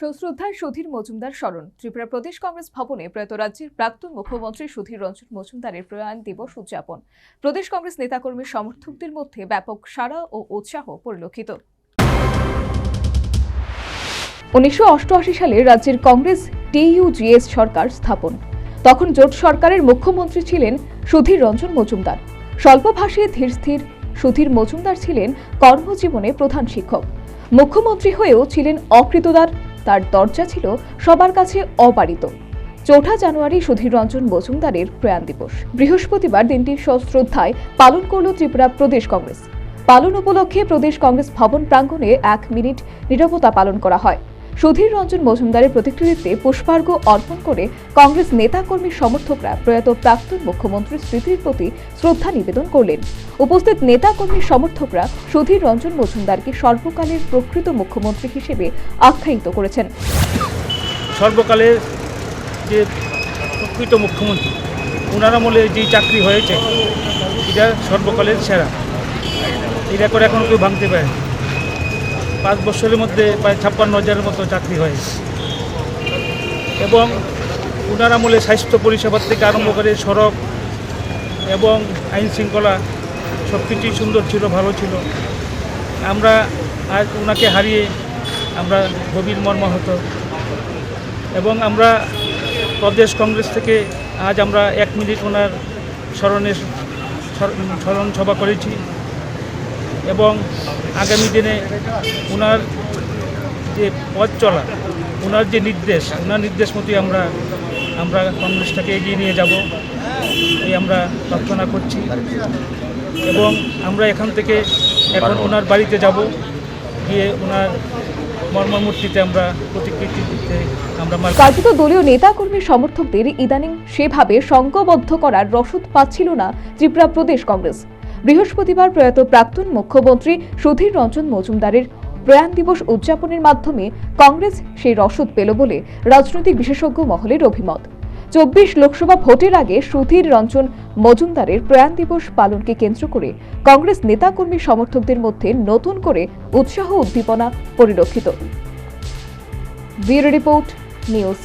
সশ্রদ্ধায় সুধীর মজুমদার স্মরণ। ত্রিপুরা প্রদেশ কংগ্রেস ভবনে প্রয়াত রাজ্যের প্রাক্তন মুখ্যমন্ত্রী সুধীর রঞ্জন মজুমদারের প্রয়াণ দিবস উদযাপন। প্রদেশ কংগ্রেস নেতাকর্মী সমর্থকদের মধ্যে ব্যাপক সাড়া ও উৎসাহ পরিলক্ষিত। উনিশশো অষ্টআশি সালে রাজ্যের কংগ্রেস টিইউজিএস সরকার স্থাপন। তখন জোট সরকারের মুখ্যমন্ত্রী ছিলেন সুধীর রঞ্জন মজুমদার। স্বল্প স্বল্পভাষী ধীরস্থির সুধীর মজুমদার ছিলেন কর্মজীবনে প্রধান শিক্ষক। মুখ্যমন্ত্রী হয়েও ছিলেন অকৃতদার তার দরজা ছিল সবার কাছে অপারিত চৌঠা জানুয়ারি সুধীর রঞ্জন মজুমদারের প্রয়াণ দিবস। বৃহস্পতিবার দিনটির সশ্রদ্ধায় পালন করল ত্রিপুরা প্রদেশ কংগ্রেস। পালন উপলক্ষে প্রদেশ কংগ্রেস ভবন প্রাঙ্গণে এক মিনিট নিরবতা পালন করা হয়। সুধীর রঞ্জন মজুমদারের প্রতিকৃতিতে পুষ্পার্ঘ অর্পণ করে কংগ্রেস নেতাকর্মী সমর্থকরা প্রয়াত প্রাক্তন মুখ্যমন্ত্রীর স্মৃতির প্রতি শ্রদ্ধা নিবেদন করলেন। উপস্থিত নেতাকর্মী সমর্থকরা সুধীর রঞ্জন মজুমদারকে সর্বকালের প্রকৃত মুখ্যমন্ত্রী হিসেবে আখ্যায়িত করেছেন। সর্বকালের যে প্রকৃত মুখ্যমন্ত্রী ওনার আমলে যেই চাকরি হয়েছে, এটা সর্বকালের সেরা। এই রেকর্ড এখন কেউ ভাঙতে পারে। পাঁচ বছরের মধ্যে প্রায় ছাপ্পান্ন হাজারের মতো চাকরি হয়েছে এবং ওনার আমলে স্বাস্থ্য পরিষেবার থেকে আরম্ভ করে সড়ক এবং আইন শৃঙ্খলা সব কিছুই সুন্দর ছিল, ভালো ছিল। আমরা আজ ওনাকে হারিয়ে আমরা গভীর মর্মাহত। এবং আমরা প্রদেশ কংগ্রেস থেকে আজ আমরা এক মিনিট ওনার স্মরণে স্মরণ সভা করেছি। এবং আগামী দিনে ওনার যে পথ চলা ওনার যে নির্দেশ ওনার নির্দেশ মতোই আমরা আমরা কংগ্রেসটাকে এগিয়ে নিয়ে যাব এই আমরা প্রার্থনা করছি। এবং আমরা এখান থেকে এখন ওনার বাড়িতে যাব গিয়ে ওনার মর্মমূর্তিতে আমরা প্রতিকৃতি দিতে কার্যত দলীয় নেতাকর্মী সমর্থকদের ইদানিং সেভাবে সংঘবদ্ধ করার রসদ পাচ্ছিল না ত্রিপুরা প্রদেশ কংগ্রেস। বৃহস্পতিবার প্রয়াত প্রাক্তন মুখ্যমন্ত্রী সুধীর রঞ্জন মজুমদারের প্রয়াণ দিবস উদযাপনের মাধ্যমে কংগ্রেস সেই রসদ পেল বলে রাজনৈতিক বিশেষজ্ঞ মহলের অভিমত। চব্বিশ লোকসভা ভোটের আগে সুধীর রঞ্জন মজুমদারের প্রয়াণ দিবস পালনকে কেন্দ্র করে কংগ্রেস নেতাকর্মী সমর্থকদের মধ্যে নতুন করে উৎসাহ উদ্দীপনা পরিলক্ষিত। Report, news